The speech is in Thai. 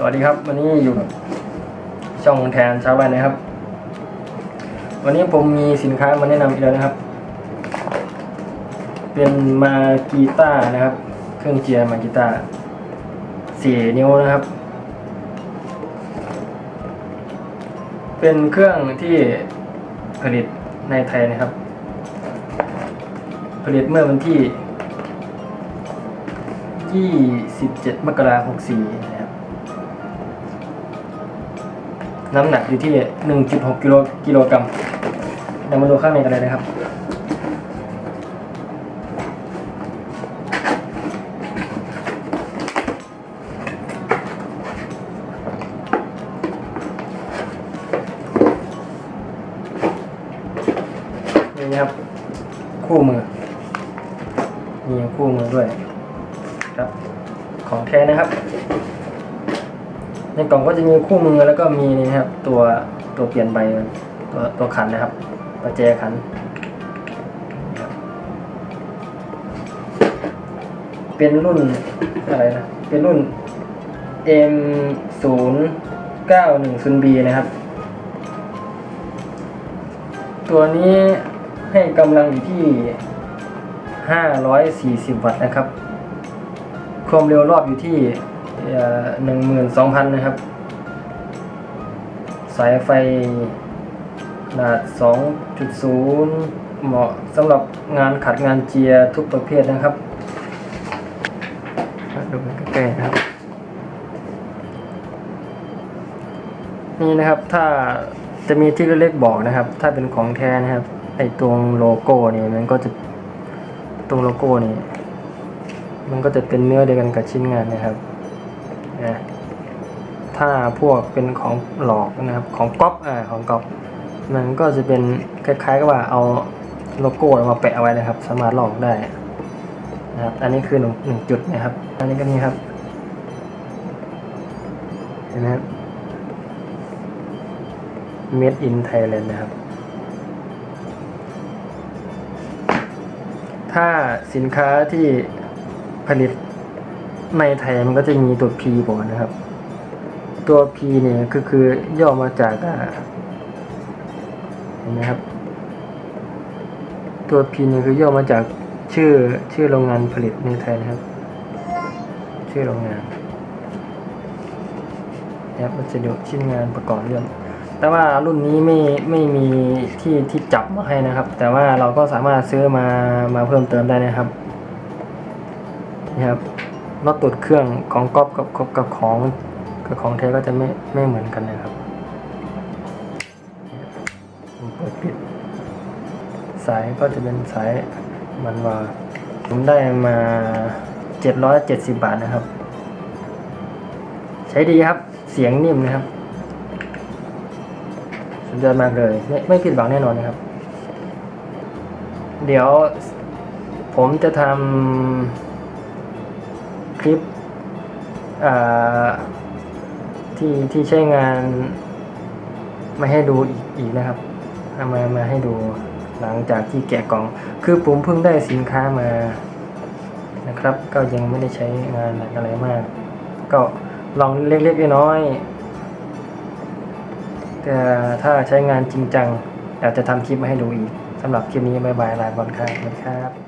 สวัสดีครับ วันนี้อยู่กับช่องแทนชาวบ้านนะครับ วันนี้ผมมีสินค้ามาแนะนำอีกแล้วนะครับ เป็นมากีตานะครับ เครื่องเจียร์มากีตาสี่นิ้วนะครับ เป็นเครื่องที่ผลิตในไทยนะครับ ผลิตเมื่อวันที่ 27 มกราคม64นะครับ น้ำหนักอยู่ที่ 1.6กิโลกิโลกรัมเดี๋ยวมาดูข้างในกันเลยนะครับ นี่นะครับ คู่มือ มีคู่มือด้วยครับ ของแท้นะครับ ในกล่องก็จะมีคู่มือแล้วก็มีนี่นะครับตัวตัวเปลี่ยนใบตัวตัวขันนะครับประแจขันเป็นรุ่นอะไรนะเป็นรุ่น M 0 9 1 0 B นะครับ ตัวนี้ให้กำลังอยู่ที่ 540 วัตต์นะครับ ความเร็วรอบอยู่ที่ หนึ่งหมื่นสองพันนะครับ สายไฟขนาด 2.0 เหมาะสำหรับงานขัดงานเจียร์ทุกประเภทนะครับ ดูใกล้ๆนะครับ นี่นะครับถ้าจะมีที่เล็กๆบอกนะครับ ถ้าเป็นของแท้นะครับไอตรงโลโก้นี่มันก็จะตรงโลโก้นี่มันก็จะเป็นเนื้อเดียวกันกับชิ้นงานนะครับ นะถ้าพวกเป็นของหลอกนะครับของก๊อปอ่าของก๊อปมันก็จะเป็นคล้ายๆกับว่าเอาโลโก้มาแปะไว้นะครับ สามารถหลอกได้นะครับ อันนี้คือหนึ่งหนึ่งจุดนะครับ อันนี้ก็นี่ครับเห็นไหมครับ Made in Thailand นะครับ ถ้าสินค้าที่ผลิต ในไทยมันก็จะมีตัว P บอนะครับ ตัว P เนี่ยก็คือย่อมาจากเห็นไหมครับ ตัว P เนี่ยคือย่อมาจากชื่อชื่อโรงงานผลิตในไทยนะครับ ชื่อโรงงานนะครับวัสดุชิ้นงานประกอบเรื่อง แต่ว่ารุ่นนี้ไม่ไม่มีที่ที่จับมาให้นะครับ แต่ว่าเราก็สามารถซื้อมามาเพิ่มเติมได้นะครับนี่ครับ น็อตตุดเครื่องของก๊อปกับกับกับของกับของแท้ก็จะไม่ไม่เหมือนกันนะครับเปิดปิด สายก็จะเป็นสายมันวาผมได้มา 770 บาทนะครับ ใช้ดีครับเสียงนิ่มนะครับ สุดยอดมากเลย ไม่ไม่ผิดหวังแน่นอนนะครับ เดี๋ยวผมจะทำ ลิปที่ที่ใช้งานมาให้ดูอีกอีกนะครับเอามามาให้ดูหลังจากที่แกะกล่อง คือผมเพิ่งได้สินค้ามานะครับ ก็ยังไม่ได้ใช้งานอะไรมาก ก็ลองเล็กๆน้อยๆแต่ถ้าใช้งานจริงจังอยากจะทำคลิปมาให้ดูอีกสำหรับคลิปนี้บายบายลาก่อนครับสวัสดีครับ